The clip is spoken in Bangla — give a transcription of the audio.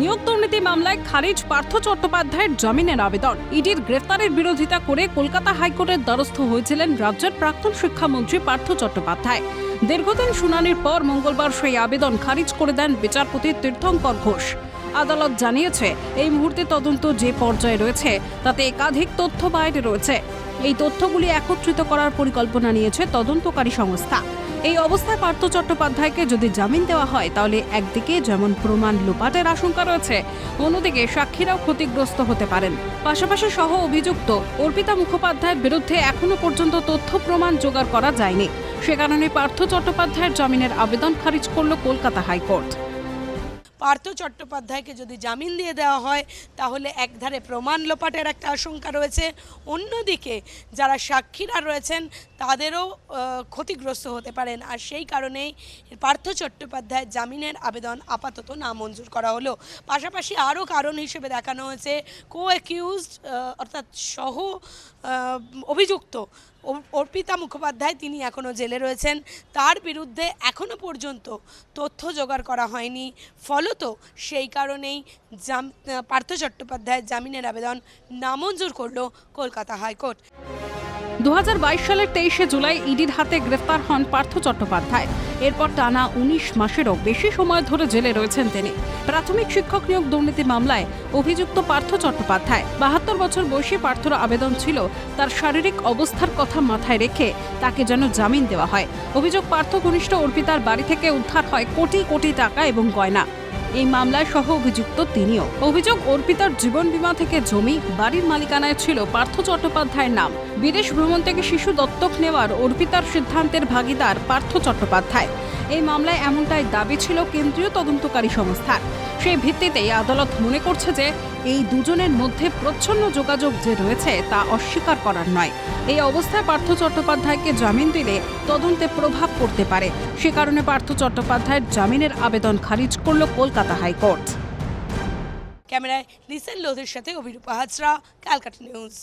দুর্নীতি মামলায় খারিজ পার্থ চট্টোপাধ্যায়ের জামিনের আবেদন। ইডির গ্রেফতারের বিরোধিতা করে কলকাতা হাইকোর্টের দ্বারস্থ হয়েছিলেন রাজ্যের প্রাক্তন শিক্ষামন্ত্রী পার্থ চট্টোপাধ্যায়। দীর্ঘদিন শুনানির পর মঙ্গলবার সেই আবেদন খারিজ করে দেন বিচারপতি তীর্থঙ্কর ঘোষ। আদালত জানিয়েছে, এই মুহূর্তে তদন্ত যে পর্যায়ে রয়েছে, তাতে একাধিক তথ্য বাইরে রয়েছে। এই তথ্যগুলি একত্রিত করার পরিকল্পনা নিয়েছে তদন্তকারী সংস্থা। এই অবস্থায় পার্থ চট্টোপাধ্যায়কে যদি জামিন দেওয়া হয়, তাহলে একদিকে যেমন প্রমাণ লোপাটের আশঙ্কা রয়েছে, অন্যদিকে সাক্ষীরাও ক্ষতিগ্রস্ত হতে পারেন। পাশাপাশি সহ অভিযুক্ত অর্পিতা মুখোপাধ্যায়ের বিরুদ্ধে এখনও পর্যন্ত তথ্য প্রমাণ জোগাড় করা যায়নি। সে কারণে পার্থ চট্টোপাধ্যায়ের জামিনের আবেদন খারিজ করল কলকাতা হাইকোর্ট। পার্থ চট্টোপাধ্যায়কে যদি জামিন দিয়ে দেওয়া হয়, তাহলে একধারে প্রমাণ লোপাটের একটা আশঙ্কা রয়েছে। অন্যদিকে যারা সাক্ষীরা রয়েছেন, তাদেরও ক্ষতিগ্রস্ত হতে পারেন। আর সেই কারণেই পার্থ চট্টোপাধ্যায়ের জামিনের আবেদন আপাতত নামঞ্জুর করা হলো। পাশাপাশি আরও কারণ হিসেবে দেখানো হয়েছে কো অ্যাকিউজড অর্থাৎ সহ অভিযুক্ত অর্পিতা মুখোপাধ্যায় তিনি এখনও জেলে রয়েছেন। তার বিরুদ্ধে এখনও পর্যন্ত তথ্য জোগাড় করা হয়নি। ফলত সেই কারণেই জাম পার্থ চট্টোপাধ্যায়ের জামিনের আবেদন নামঞ্জুর করল কলকাতা হাইকোর্ট। দু হাজার বাইশ সালের তেইশে জুলাই ইডির হাতে গ্রেফতার হন পার্থ চট্টোপাধ্যায়। এরপর টানা উনিশ মাসেরও বেশি সময় ধরে জেলে রয়েছেন তিনি। প্রাথমিক শিক্ষক নিয়োগ দুর্নীতি মামলায় অভিযুক্ত পার্থ চট্টোপাধ্যায়। বাহাত্তর বছর বয়সী পার্থর আবেদন ছিল, তার শারীরিক অবস্থার কথা মাথায় রেখে তাকে যেন জামিন দেওয়া হয়। অভিযোগ পার্থ ঘনিষ্ঠ অর্পিতার বাড়ি থেকে উদ্ধার হয় কোটি কোটি টাকা এবং গয়না। এই মামলায় সহ অভিযুক্ত তিনিও। অভিযোগ, অর্পিতার জীবন বীমা থেকে জমি, বাড়ির মালিকানায় ছিল পার্থ চট্টোপাধ্যায়ের নাম। বিদেশ ভ্রমণ থেকে শিশু দত্তক নেওয়ার অর্পিতার সিদ্ধান্তের ভাগিদার পার্থ চট্টোপাধ্যায়। এই মামলায় এমনটাই দাবি ছিল কেন্দ্রীয় তদন্তকারী সংস্থার। সেই ভিত্তিতেই আদালত মনে করছে যে এই দুজনের মধ্যে প্রচ্ছন্ন যোগাযোগ যে রয়েছে তা অস্বীকার করার নয়। এই অবস্থায় পার্থ চট্টোপাধ্যায়কে জামিন দিলে তদন্তে প্রভাব পড়তে পারে। সে কারণে পার্থ চট্টোপাধ্যায়ের জামিনের আবেদন খারিজ করল কলকাতা হাইকোর্ট। ক্যামেরায় লিসেন লোধের সাথে অভিরূপা হাজরা, ক্যালকাটা নিউজ।